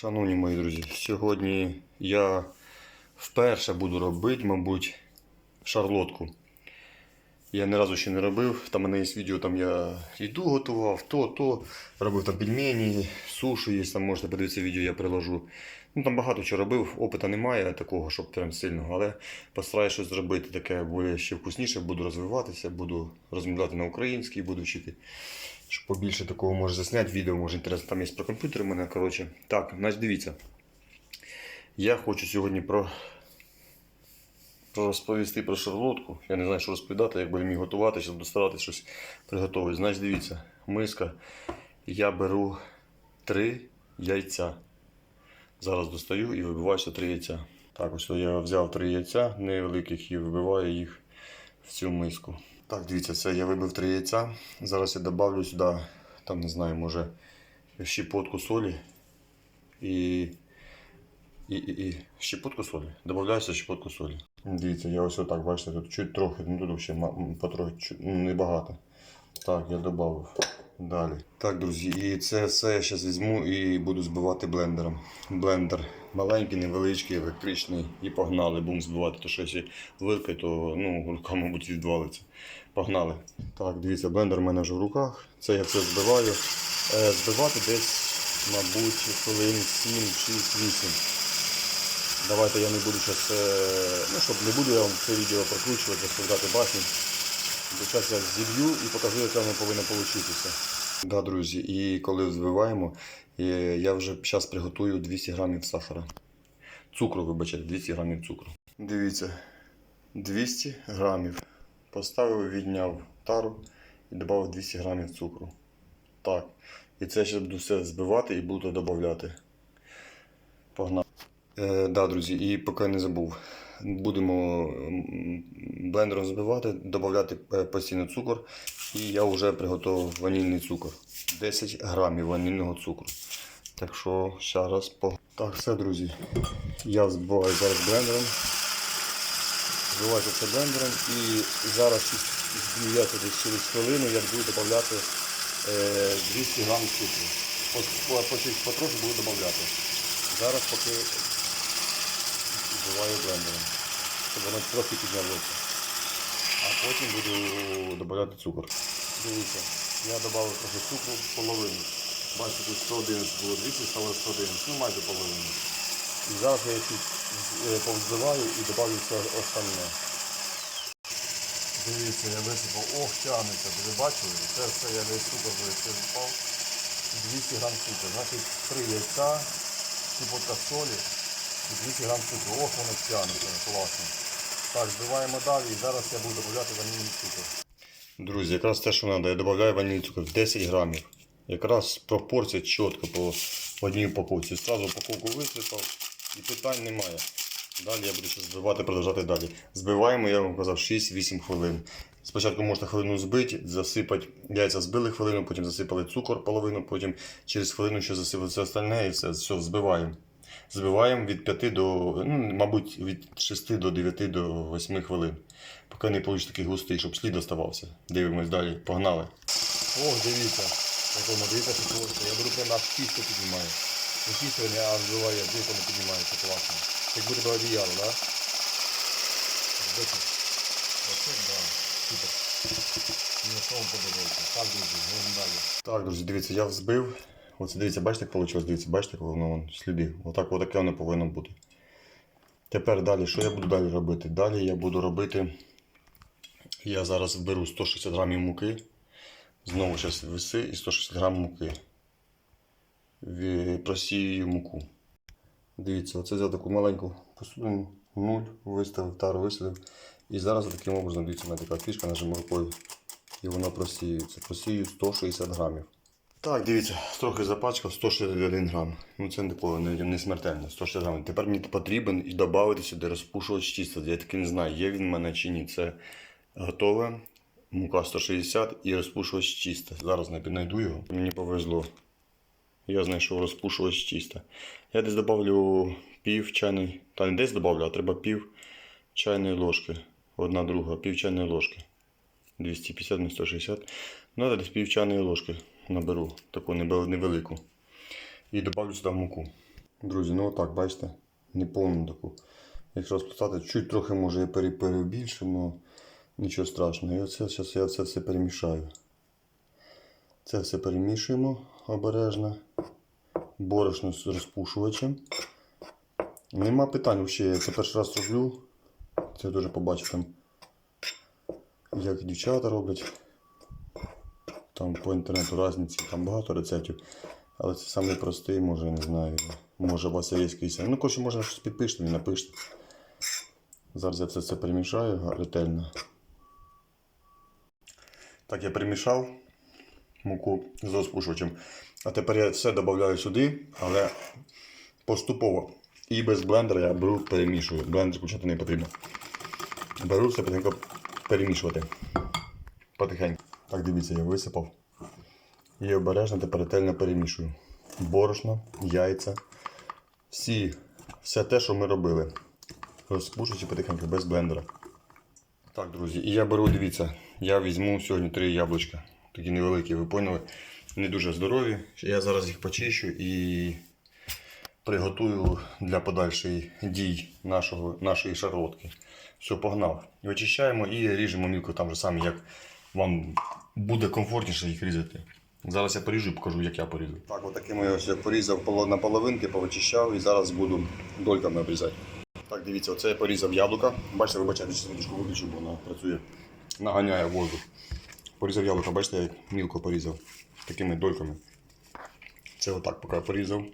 Шановні мої друзі, сьогодні я вперше буду робити, мабуть, шарлотку. Я ні разу ще не робив. Там у мене є відео, там я їду готував, то, то. Робив там пельмені, сушу є, там можете подивитися відео, я приложу. Ну там багато чого робив, опита немає такого, щоб прям сильного, але постараюсь щось зробити таке більш ще вкусніше, буду розвиватися, буду розмовляти на українській, буду вчити. Щоб побільше такого може засняти відео, може інтересно, там є про комп'ютер у мене. Коротше. Так, значить дивіться. Я хочу сьогодні про, розповісти про шарлотку. Я не знаю, що розповідати, як будемо її готувати, щоб достарати щось приготувати. Значить, дивіться, миска. Я беру три яйця. Зараз достаю і вибиваю ще три яйця. Так, ось я взяв три яйця невеликих і вибиваю їх в цю миску. Так, дивіться, це я вибив три яйця. Зараз я добавлю сюди, там не знаю, може щепотку солі і, і, і, і щепотку солі. Добавляю щепотку солі. Дивіться, я ось отак, бачите, тут чуть трохи, ну тут ще потрохи, ну, небагато. Так, я додав. Далі. Так, друзі, і це все я зараз візьму і буду збивати блендером. Блендер маленький, невеличкий, електричний. І погнали. Будемо збивати. То що якщо вилкою, то ну, рука, мабуть, відвалиться. Погнали. Так, дивіться, блендер у мене вже в руках. Це я все збиваю. Е, збивати десь, мабуть, хвилин 7, 6, 8. Давайте я не буду зараз, ну щоб не буду я вам це відео прокручувати, розповідати басні. Зараз я зіб'ю і покажу, яка воно повинна вийти. Да, друзі, і коли взбиваємо, е, я вже зараз приготую 200 грамів сахара. Цукру, вибачте, 200 грамів цукру. Дивіться, 200 грамів. Поставив, відняв тару і додав 200 грамів цукру. Так. І це ще буду все збивати і буду додавати. Погнали. Е, да, друзі, і поки не забув. Будемо блендером збивати, додати е, постійно цукор. І я вже приготував ванільний цукор. 10 грамів ванільного цукру. Так що ще раз по. Так, все, друзі. Я збиваю зараз блендером. Збиваю це блендером і зараз десь через хвилину я буду додати е, 200 грам цукру. По, по, по, потрохи буду додати. Зараз поки збиваю блендером, щоб воно трохи піднялося. Потім буду додавати цукор. Дивіться, я додав трохи цукру половину. Бачите, тут 111 було 200, стало 111, ну майже половину. І зараз я тут е, повзбиваю і додаю все остальне. Дивіться, я висипав, ох, тягнеться, ви бачили? Це все я весь цукор висипав. 200 грам цукру. Значить 3 яйця, щепотка солі і 200 грам цукру. Ох, воно тягнеться, класно. Так, збиваємо далі і зараз я буду додавати ванільний цукор. Друзі, якраз те, що треба, я додаю ванільний цукор 10 грамів. Якраз пропорція чітко по одній упаковці. Зразу упаковку висипав і питань немає. Далі я буду ще збивати, продовжувати далі. Збиваємо, я вам казав, 6-8 хвилин. Спочатку можна хвилину збити, засипати, яйця збили хвилину, потім засипали цукор половину, потім через хвилину ще засипали все остальне і все, все збиваємо. Збиваємо від 5 до, ну, мабуть, від 6 до 9 до 8 хвилин. Поки не вийде такий густий, щоб слід оставався. Дивимось далі. Погнали. О, дивіться. Як воно, дивіться, що. Я беру прямо аж кістку піднімаю. Не кістку, не, а вбиваю, дивіться, воно піднімається класно. Як буде до одіяло, так? Да? Супер. Мені що вам подобається. Так, друзі, далі. Так, друзі, дивіться, я взбив. Оце дивіться, бачите, як вийшло? Дивіться, бачите, як воно вон, сліди. Отак, отаке воно повинно бути. Тепер далі, що я буду далі робити? Далі я буду робити. Я зараз беру 160 грамів муки. Знову зараз веси і 160 грам муки. Просію муку. Дивіться, оце взяв таку маленьку посудину, нуль, виставив, тару висадив. І зараз таким образом, дивіться, мене така фішка, нажиму рукою. І вона просіюється. Просію 160 грамів. Так, дивіться, трохи запачкав 161 грам. Ну це такого не, не смертельно, 160 грамів. Тепер мені потрібен і додати сюди розпушувач тіста. Я таки не знаю, є він в мене чи ні. Це готове. Мука 160 і розпушувач тіста. Зараз не піднайду його. Мені повезло. Я знайшов розпушувач тіста. Я десь добавлю пів чайної, та не десь добавлю, а треба пів чайної ложки. Одна друга, пів чайної ложки. 250 на 160. Ну, я десь пів чайної ложки наберу, таку невелику. І добавлю сюди муку. Друзі, ну отак, бачите, не повну таку. Якщо розписати, чуть трохи може я пере- перебільшу, але нічого страшного. І оце зараз я це все перемішаю. Це все перемішуємо обережно. Борошно з розпушувачем. Нема питань взагалі, я це перший раз роблю. Це дуже побачив там, як дівчата роблять. Там по інтернету різниці, там багато рецептів. Але це самий простий, може, не знаю. Може у вас є якийсь. Ну, коротше, можна щось підпишете, не напишете. Зараз я це все перемішаю га- ретельно. Так, я перемішав муку з розпушувачем. А тепер я все додаю сюди, але поступово. І без блендера я беру, перемішую. Блендер включати не потрібно. Беру все потихеньку перемішувати. Потихеньку. Так, дивіться, я висипав. І обережно тепер ретельно перемішую. Борошно, яйця. Всі, все те, що ми робили. Розпушуючи потихеньку, без блендера. Так, друзі, і я беру, дивіться, я візьму сьогодні три яблучка. Такі невеликі, ви поняли. Не дуже здорові. Я зараз їх почищу і приготую для подальшої дій нашого, нашої шарлотки. Все, погнав. І очищаємо і ріжемо мілко там же саме, як вам буде комфортніше їх різати. Зараз я поріжу і покажу, як я порізав. Так, отакими я я порізав на половинки, повичищав і зараз буду дольками обрізати. Так, дивіться, оце я порізав яблука. Бачите, вибачайте, що водичку виключу, бо вона працює, наганяє воздух. Порізав яблука, бачите, як мілко порізав такими дольками. Це отак поки порізав.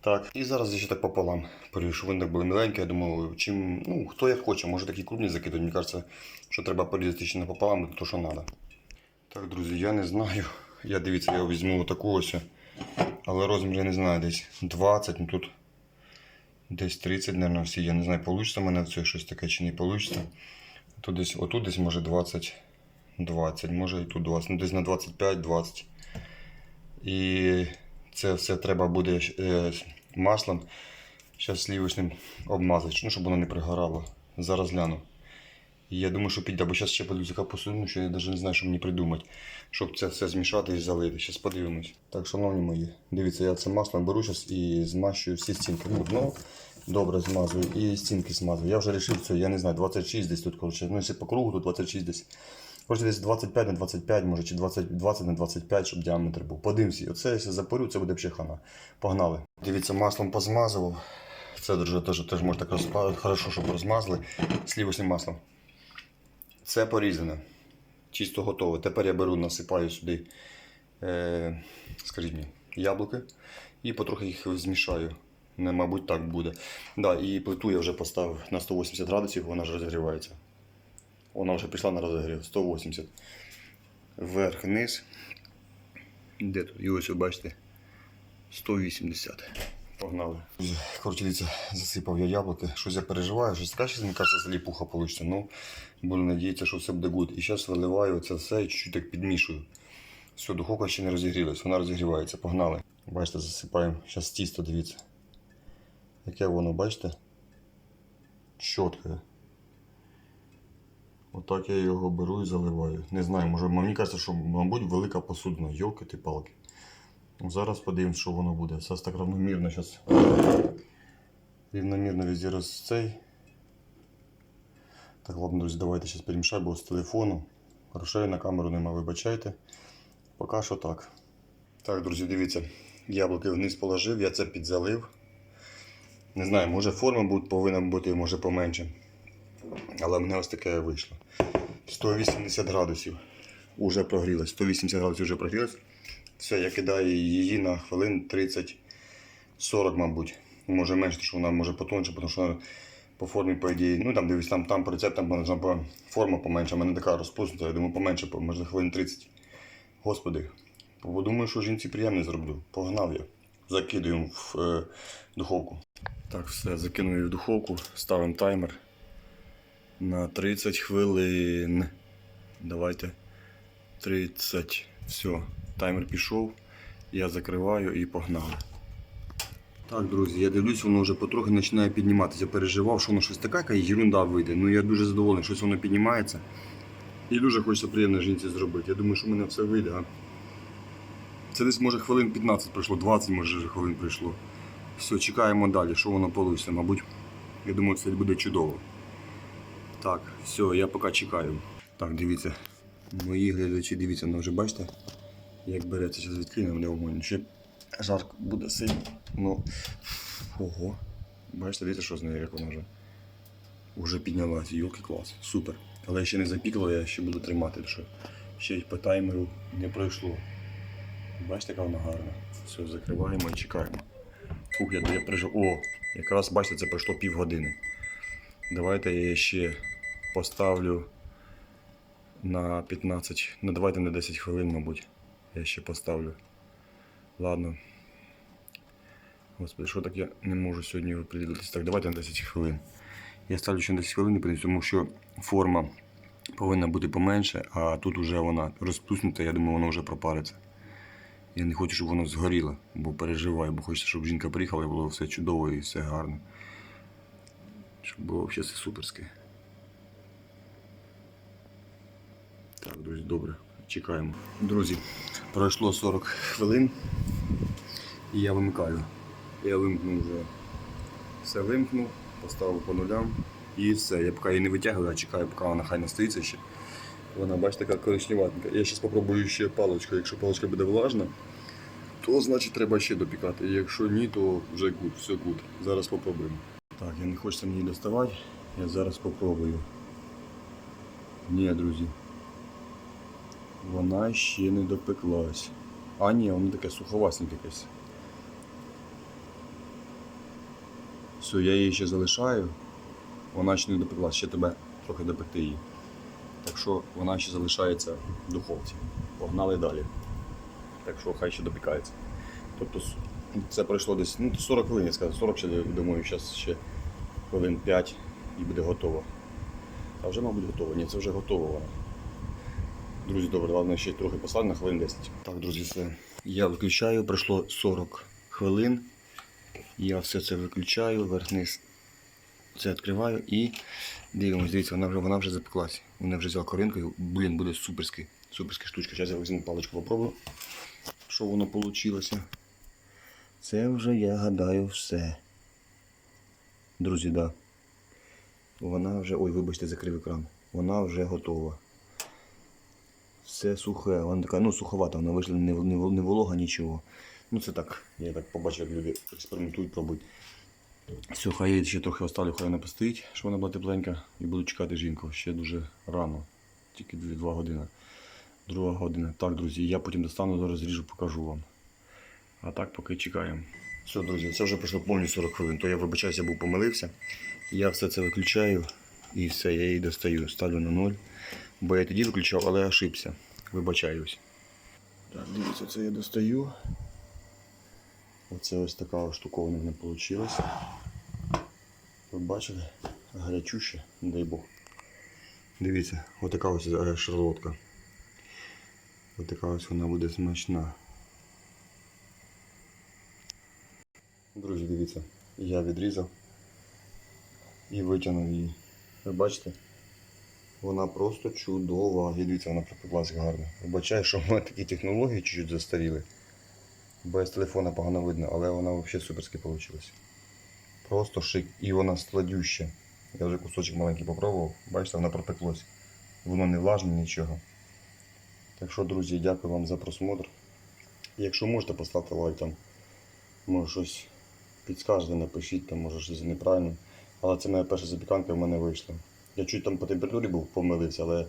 Так, і зараз я ще так пополам поріжу, щоб вони так були миленькі. Я думаю, чим, ну, хто як хоче, може такі крупні закидати. Мені кажеться, що треба порізати ще напополам, то що треба. Так, друзі, я не знаю. Я дивіться, я візьму таку ось. Але розмір я не знаю, десь 20, ну тут десь 30, мабуть, всі. Я не знаю, вийде в мене в це щось таке чи не вийде. Тут десь, отут десь може 20, 20, може і тут 20, ну десь на 25-20. І це все треба буде е, маслом зараз сливочним обмазати, ну, щоб воно не пригорало. Зараз гляну. Я думаю, що піде, бо зараз ще подивлюся капусу, що я навіть не знаю, що мені придумати, щоб це все змішати і залити. Зараз подивимось. Так, шановні мої, дивіться, я це масло беру зараз і змащую всі стінки. Ну, добре змазую і стінки змазую. Я вже вирішив, це, я не знаю, 26 десь тут, коротше. Ну, якщо по кругу, то 26 десь. Може десь 25 на 25, може, чи 20, 20 на 25, щоб діаметр був. Подивимося. Оце, якщо запорю, це буде пчихана. Погнали. Дивіться, маслом позмазував. Це дуже теж, теж можна так розпа... хорошо, щоб розмазали слівочним маслом. Це порізане. Чисто готове. Тепер я беру, насипаю сюди, е, скажіть мені, яблуки і потрохи їх змішаю. Не, мабуть, так буде. Да, і плиту я вже поставив на 180 градусів, вона ж розігрівається. Вона вже пішла на розігрів 180. Вверх, вниз. Де тут? І ось ви бачите. 180. Погнали. Коротше, дивіться, засипав я яблуки. Щось я переживаю, щось краще, мені кажеться, заліпуха вийде. Ну, буду надіятися, що все буде гуд. І зараз виливаю це все і чуть-чуть так підмішую. Все, духовка ще не розігрілась, вона розігрівається. Погнали. Бачите, засипаємо. Зараз тісто, дивіться. Яке воно, бачите? Чітке. Отак я його беру і заливаю. Не знаю, може мені кажеться, що, мабуть, велика посудина. Йолки ти палки. Ну, Зараз подивимось, що воно буде. Все так равномірно зараз. Рівномірно везде цей. Так, ладно, друзі, давайте зараз перемішаю, бо з телефону. Грошей на камеру нема, вибачайте. Поки що так. Так, друзі, дивіться. Яблуки вниз положив, я це підзалив. Не знаю, може форма повинна бути, може поменше. Але в мене ось таке вийшло. 180 градусів вже прогрілось. 180 градусів вже прогрілось. Все, я кидаю її на хвилин 30-40, мабуть. Може менше, що вона може потонше, тому що вона по формі, по ідеї. Ну там дивись, там, там по рецептам должна форма поменше, в мене така розпуснута, я думаю, поменше, по- може хвилин 30. Господи. Бо думаю, що жінці приємне зроблю. Погнав я. Закидуємо в е, духовку. Так, все, закинули в духовку, ставимо таймер на 30 хвилин. Давайте. 30. Все, таймер пішов. Я закриваю і погнали. Так, друзі, я дивлюсь, воно вже потрохи починає підніматися. Переживав, що воно щось така, яка ерунда вийде. Ну я дуже задоволений, що воно піднімається. І дуже хочеться приємно жінці зробити. Я думаю, що в мене все вийде. А? Це десь може хвилин 15 пройшло, 20 може вже хвилин пройшло. Все, чекаємо далі, що воно вийде. Мабуть, я думаю, це буде чудово. Так, все, я поки чекаю. Так, дивіться. Мої глядачі, дивіться, ну вже бачите, як береться, зараз відкинемо де вогонь. Ще жарко буде сильно. Ну, ого. Бачите, дивіться, що з нею, як вона вже. Уже піднялася, йолки клас, супер. Але ще не запікало, я ще буду тримати, що ще й по таймеру не пройшло. Бачите, яка вона гарна. Все, закриваємо і чекаємо. Фух, я, я прижав. О, якраз бачите, це пройшло півгодини. Давайте я ще поставлю на 15. Ну давайте на 10 хвилин, мабуть. Я ще поставлю. Ладно. Господи, що так я не можу сьогодні оприділитися. Так, давайте на 10 хвилин. Я ставлю ще на 10 хвилин, тому що форма повинна бути поменше, а тут вже вона розплюснута, я думаю, воно вже пропариться. Я не хочу, щоб воно згоріло, бо переживаю, бо хочеться, щоб жінка приїхала і було все чудово і все гарно. Щоб було взагалі все суперське. Так, друзі, добре, чекаємо. Друзі, пройшло 40 хвилин і я вимикаю. Я вимкнув вже все вимкнув, поставив по нулям і все. Я поки її не витягую, а чекаю, поки вона хай настоїться ще. Вона, бачите, така коричневатенька. Я зараз спробую ще паличкою. Якщо паличка буде влажна, то значить треба ще допікати. Якщо ні, то вже гуд, все гуд. Зараз спробуємо. Так, я не хочеться мені доставати. Я зараз спробую. Ні, друзі. Вона ще не допеклась. А ні, вона таке суховасненьке якесь. Все, я її ще залишаю. Вона ще не допеклась, ще тебе трохи допекти її. Так що вона ще залишається в духовці. Погнали далі. Так що хай ще допікається. Тобто це пройшло десь ну, 40 хвилин, я сказав, 40 ще думаю, зараз ще хвилин 5 і буде готово. А вже, мабуть, готово. Ні, це вже готово вона. Друзі, добре, ладно, ще трохи посадимо на хвилин 10. Так, друзі, все. Я виключаю, пройшло 40 хвилин. Я все це виключаю, верх-низ це відкриваю і дивимось, дивіться, вона вже, вона вже запеклась. Вона вже взяла коринкою. Блін, буде суперський. Суперська штучка. Зараз я візьму паличку попробую. Що воно вийшло. Це вже, я гадаю, все. Друзі, да. Вона вже. Ой, вибачте, закрив екран. Вона вже готова. Все сухе, вона така, ну суховата, вона вийшла не, не, не волога, нічого. Ну це так, я так побачив, як люди експериментують, пробують. Все, хай я ще трохи оставлю, хай вона постоїть, щоб вона була тепленька, і буду чекати жінку. Ще дуже рано, тільки 2 години. Друга година. Так, друзі, я потім достану, розріжу, покажу вам. А так поки чекаємо. Все, друзі, це вже пройшло повністю 40 хвилин. То я вибачаюся, був помилився. Я все це виключаю і все, я її достаю. Ставлю на 0. Бо я тоді виключав, але ошибся. Вибачаюсь. Так, дивіться, це я достаю. Оце ось така штуковина мене вийшла. Ви бачите? Гарячуще, не дай Бог. Дивіться, отака ось е, шарлотка. Отака ось вона буде смачна. Друзі, дивіться, я відрізав і витягнув її. Ви бачите? Вона просто чудова. І дивіться, вона припеклась гарно. Вибачаю, що в мене такі технології чуть-чуть застаріли. Без телефона погано видно, але вона взагалі суперськи вийшла. Просто шик. І вона сладюща. Я вже кусочок маленький попробував. Бачите, вона пропеклась. Воно не влажне, нічого. Так що, друзі, дякую вам за просмотр. Якщо можете, поставте лайк там. Може щось підскажете, напишіть, там, може щось неправильно. Але це моя перша запіканка в мене вийшла. Я чуть там по температурі був помилився, але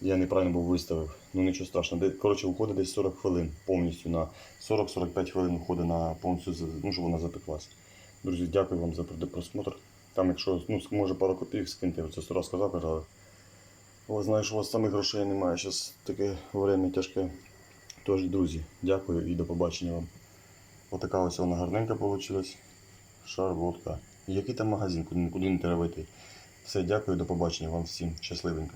я неправильно був виставив. Ну нічого страшного. Коротше, виходить десь 40 хвилин повністю на 40-45 хвилин виходить на повністю, ну, щоб вона запеклась. Друзі, дякую вам за просмотр. Там, якщо ну, може пару копійок скиньте, це сто раз сказав, казали. О, знаю, що у вас самих грошей немає. Зараз таке время тяжке. Тож, друзі, дякую і до побачення вам. Отака ось вона гарненька вийшла. Шарлотка. Який там магазин, куди не треба йти. Все, дякую, до побачення вам всім. Щасливенько.